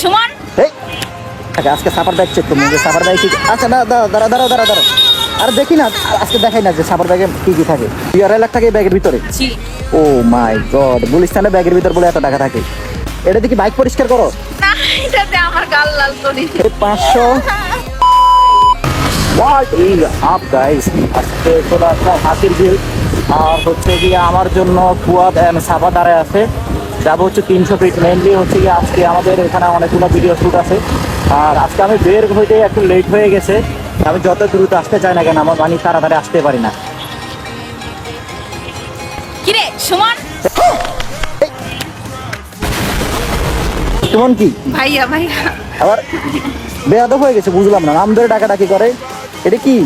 সুমন। এই আচ্ছা, আজকে সাফার ব্যাগ চেক করব যে সাফার ব্যাগ আচ্ছা দাঁড়া দাঁড়া দাঁড়া দাঁড়া দাঁড়া আর দেখি না আজকে দেখাই না যে সাফার ব্যাগে কি কি থাকে। দুই আড়াই লাখ এই ব্যাগের ভিতরে। ও মাই গড গুলিস্তানের ব্যাগের ভিতর বলে এত টাকা থাকে। এটা দেখি বাইক পরিষ্কার করো। এটাতে আমার গাল লাল করি পাঁচশো। হোয়াট ইজ আপ গাইস আজকে চলে আসলাম হাতির বিল আর হচ্ছে গিয়ে আমার জন্য ফুয়াদ অ্যান্ড সাফা দাঁড়ায় আছে। যাব হচ্ছে তিনশো ফিট মেনলি হচ্ছে গিয়ে আজকে আমাদের এখানে অনেকগুলো ভিডিও শ্যুট আছে। আর আজকে আমি বের হইতে একটু লেট হয়ে গেছে। আমি যত দ্রুত আসতে চাই না কেন আমার মানে তাড়াতাড়ি আসতে পারি না। কিরে সুমন? কি? ভাইয়া ভাইয়া। আবার বেয়াদব হয়ে গেছে বুঝলাম না। নাম ধরে ডাকাডাকি করে। এটা কি?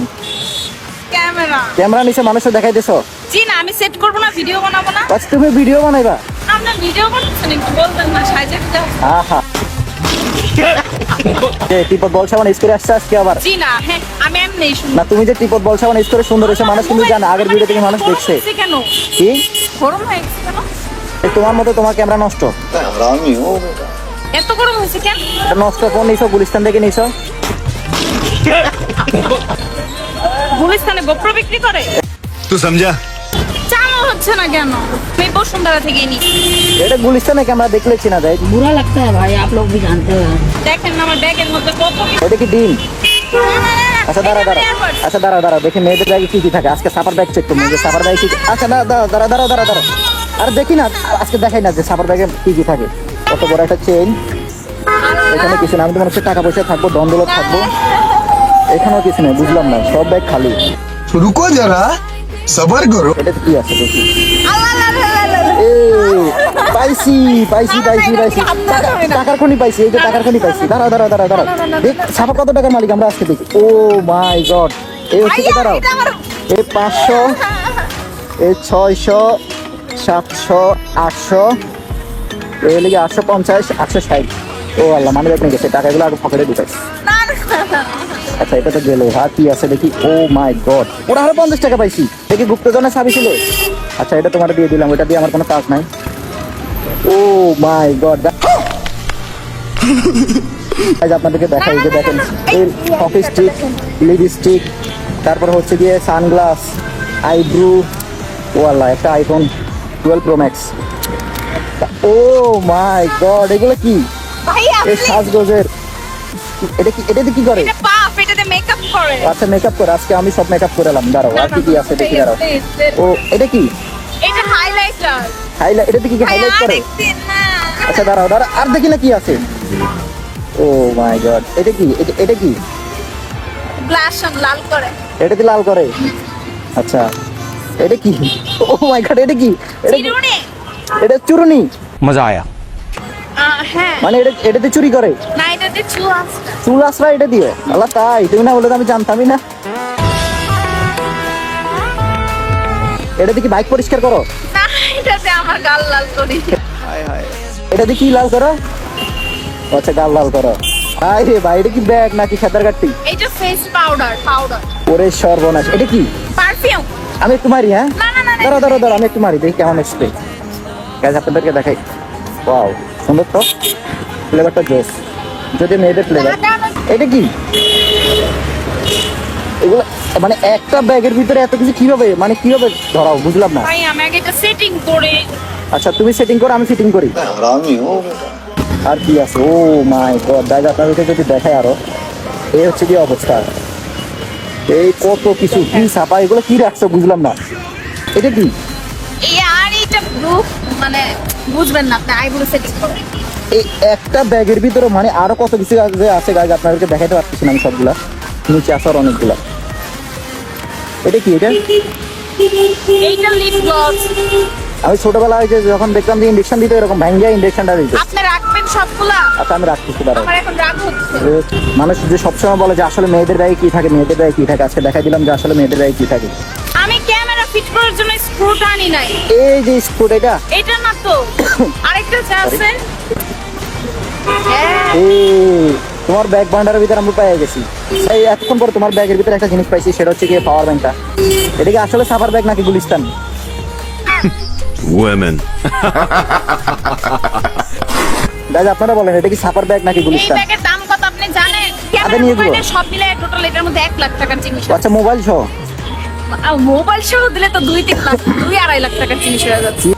ক্যামেরা। ক্যামেরা নিচে মানুষের দেখাইতেছ? জি না আমি সেট করব না ভিডিও বানাবো না। আচ্ছা তুমি ভিডিও বানাইবা। আপনার ভিডিও করছেন একটু বলবেন না সাইজে যে টিপট বল সাবান ইউজ আসছে আজকে আবার? জি না হ্যাঁ আমি এমনি না তুমি যে টিপট বল সাবান ইউজ সুন্দর এসে মানুষ কিন্তু জানে আগের মানে ভিডিও থেকে মানুষ দেখছে। কেন? কি? গরম হয়েছে কেন? তোমার মতো তোমার ক্যামেরা নষ্ট। আমিও এত গরম হয়েছে কেন? নষ্ট ফোন নিছো? গুলিস্তান থেকে নিছো? গুলিস্তানে গোপ্র বিক্রি করে? তুই সমঝা? হচ্ছে না কেন? আমি বসুন্ধরা থেকে নি এটা গুলিস্তানে ক্যামেরা দেখলে চেনা যায়। বুড়া লাগতে হয় ভাই আপ লোক জানতে হয়। দেখেন না আমার ব্যাগের মধ্যে কত এটা কি ডিম? আচ্ছা দাঁড়া দাঁড়া আচ্ছা দাঁড়া দাঁড়া দেখি মেয়েদের কি কি থাকে। আজকে সাপার ব্যাগ সাপার ব্যাগে কি আচ্ছা দাঁড়া দাঁড়া দাঁড়া দাঁড়া আর দেখি না আজকে দেখাই না যে সাপার ব্যাগে কি কি থাকে। কত বড় একটা চেন এখানে কিছু না আমি তো টাকা পয়সা থাকব দন্দলত থাকব। এখানেও কিছু নেই বুঝলাম না সব ব্যাগ খালি। রুকো যারা সবার গরু। পাইছি পাইছি টাকার খনি পাইছি টাকার খনি পাইছি। কত টাকার মালিক আমরা দেখি। Oh my god. এই হচ্ছে এই আটশো আটশো পঞ্চাশ আটশো ষাট। ও আল্লাহ মানে দেখেন গেছে টাকাগুলো আগে ফকেটে দিতে আচ্ছা এটা তো গেল। আর কি আছে দেখি। ও মাই গড ওটা আরও পঞ্চাশ টাকা পাইছি। দেখি গুপ্তজনের চাবি ছিল। আচ্ছা এটা তোমার দিয়ে দিলাম। ওটা দিয়ে আমার কোনো কাজ নাই। ও মাই গড আজ আপনাদেরকে দেখাই যে দেখেন এই কফি স্টিক লিপস্টিক তারপর হচ্ছে গিয়ে সানগ্লাস আইব্রু ও আল্লাহ একটা iPhone twelve pro max oh my god এগুলো কি? এই সাজগোজের। এটা কি এটাতে কি করে? এটা আচ্ছা মেকআপ করে আজকে আমি সব মেকআপ দাঁড়াও আর কি কি আছে দেখি দাঁড়াও। ও এটা কি? এটা হাইলাইটার হাইলাইট এটা কি হাইলাইট করে? আচ্ছা দাঁড়াও দাঁড়াও আর দেখি না কি আছে। ও মাই গড এটা কি? এটা কি? এটা কি লাল করে? আচ্ছা এটা কি? ও মাই এটা কি? এটা চুরুনি। মজা আয়া। হ্যাঁ। মানে এটা এটাতে চুরি করে? না, এটাতে চুল আছে। চুল আসরা এটা দিয়ে আল্লাহ তাই। তুমি না বলে তো আমি জানতামই না। এটা দিয়ে কি বাইক পরিষ্কার করো? না, এটাতে আমার গাল লাল করি। এটা দিয়ে কি লাল করো? আচ্ছা গাল লাল করো। আই রে ভাই এটা কি ব্যাগ নাকি সাঁতার কাটতি এটা face powder, powder। ওরে সর্বনাশ এটা কি? Perfume। আমি একটু মারি হ্যাঁ? না, না, না, না। দাঁড়া দাঁড়া দাঁড়া আমি একটু মারি দেখি কেমন স্প্রে গাছ আপনাদেরকে দেখাই। ওয়াও সুন্দর ফ্লেভারটা জোস। যদি মেয়েদের ফ্লেভার এটা কি? এগুলো মানে একটা ব্যাগের ভিতরে এত কিছু কীভাবে মানে কীভাবে ধরাও? বুঝলাম না। ভাই আমি আগে সেটিং করে আচ্ছা তুমি সেটিং করো আমি সেটিং করি। আর কি আছে? ও মাই গড দাদা আপনাদেরকে যদি দেখায় আরও। এই হচ্ছে কি অবস্থা? এই কত কিছু কি ছাপা? এগুলো কি রাখছো? বুঝলাম না। এটা কি? মানে বুঝবেন না আপনি আইব্রো সেটিং এই একটা ব্যাগের ভিতরে মানে আরও কত কিছু আছে গাছ আপনাদেরকে দেখাইতে পারতেছি না আমি সবগুলা। নিচে আসার অনেকগুলা। এটা কি এটা? এইটা লিপ গ্লস আমি ছোটবেলায় যে যখন দেখতাম যে ইন্ডেকশন দিতে এরকম ভাঙ্গিয়া ইন্ডেকশনটা দিতে। আপনি রাখবেন সবগুলা? আচ্ছা আমি রাখতেছি দাঁড়াও। আমার এখন রাগ হচ্ছে। মানুষ যে সবসময় বলে যে আসলে মেয়েদের ব্যাগে কি থাকে মেয়েদের ব্যাগে কি থাকে আজকে দেখাই দিলাম যে আসলে মেয়েদের ব্যাগে কি থাকে। আমি ফিট করার জন্য স্ক্রুটা আনি নাই। এই যে স্কুট এটা? এটা না তো। আরেকটা যা আছে? হ্যাঁ তোমার ব্যাগ ভান্ডারের ভিতরে আমরা পেয়ে গেছি। এই এতক্ষণ পরে তোমার ব্যাগের ভিতরে একটা জিনিস পাইছি সেটা হচ্ছে কি পাওয়ার ব্যাংকটা এটা কি আসলে সাফার ব্যাগ নাকি গুলিস্তান? Women. গাইজ আপনারা বলেন এটা কি সাপার ব্যাগ নাকি এই গুলিস্তান? ব্যাগের দাম কত আপনি জানেন? নিয়ে ক্যামেরা সব মিলে টোটাল এটার মধ্যে এক লাখ টাকার জিনিস আছে। আচ্ছা মোবাইল সহ? মোবাইল সহ দিলে তো দুই তিন লাখ দুই আড়াই লাখ টাকার জিনিস হয়ে যাচ্ছে।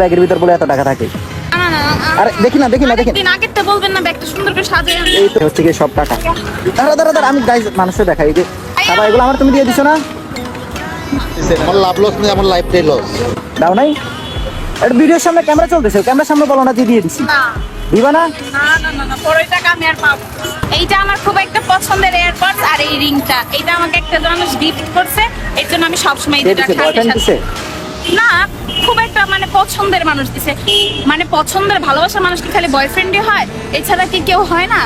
ব্যাগের ভিতর বলে এত টাকা থাকে। না, না, না, না, আরে দেখি না দেখি না দেখি দিন আগের বলবেন না ব্যাগটা সুন্দর করে সাজিয়ে এই তো হচ্ছে কি সব টাকা। দাঁড়া দাঁড়া দাঁড়া আমি গাইজ মানুষকে দেখাই। এই যে বাবা এগুলো আমার তুমি দিয়ে দিছো না? আমার লাভ লস নেই আমার লাইফটাই লস দাও নাই? এটা ভিডিওর সামনে ক্যামেরা চলতেছে ক্যামেরার সামনে বলো না দিয়ে দিয়ে দিছি। না। দিবা না? না না না না পরে টাকা আমি আর পাবো এইটা আমার খুব একটা পছন্দের এয়ারপডস আর এই রিংটা। এটা আমাকে একটা মানুষ গিফট করছে এর জন্য আমি সবসময় দিছে? খাই না খুব একটা মানে পছন্দের মানুষ দিছে। মানে পছন্দের ভালোবাসার মানুষ কি খালি বয়ফ্রেন্ডই হয়? এছাড়া কি কেউ হয় না?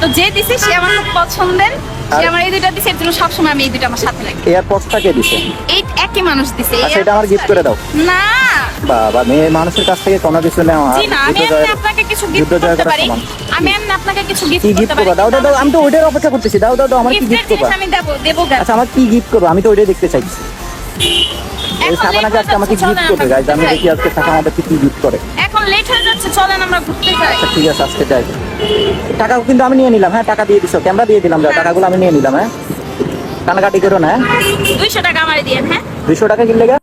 তো যে দিছে সে আমার খুব পছন্দের। সে আমার এই দুইটা দিছে এর জন্য সবসময় আমি এই দুইটা আমার সাথে রাখি। এয়ারপডসটা কে দিছে? এই একই মানুষ দিছে আচ্ছা এটা আমার গিফট করে দাও। না বাবা মেয়ে মানুষের কাছ থেকে কোনো কিছু নেওয়া জি না আমি এমনি আপনাকে কিছু গিফট করতে পারি। আমি এমনি আপনাকে কিছু গিফট কি করতে গিফট পারি? দাও দাও দাও আমি তো ওইটার অপেক্ষা করতেছি। দাও দাও দাও আমার কি গিফট করবা? আমি দেবো দেবো আচ্ছা আমার কি গিফট করব? আমি তো ওইটাই দেখতে চাইছি এই এখন সাবানাকে late আজকে আমাকে গিফট যাচ্ছে, করবে গাইজ আমি দেখি আজকে কি গিফট করে। এখন লেট হয়ে যাচ্ছে চলেন আমরা ঘুরতে যাই। আচ্ছা ঠিক আছে আজকে যাই। টাকা কিন্তু আমি নিয়ে নিলাম হ্যাঁ টাকা দিয়ে দিছো ক্যামেরা দিয়ে দিলাম যাও টাকাগুলো আমি নিয়ে নিলাম হ্যাঁ। কানাকাটি করো না হ্যাঁ। দুইশো টাকা আমার দিয়ে হ্যাঁ। দুইশো টাকা কিনলে গা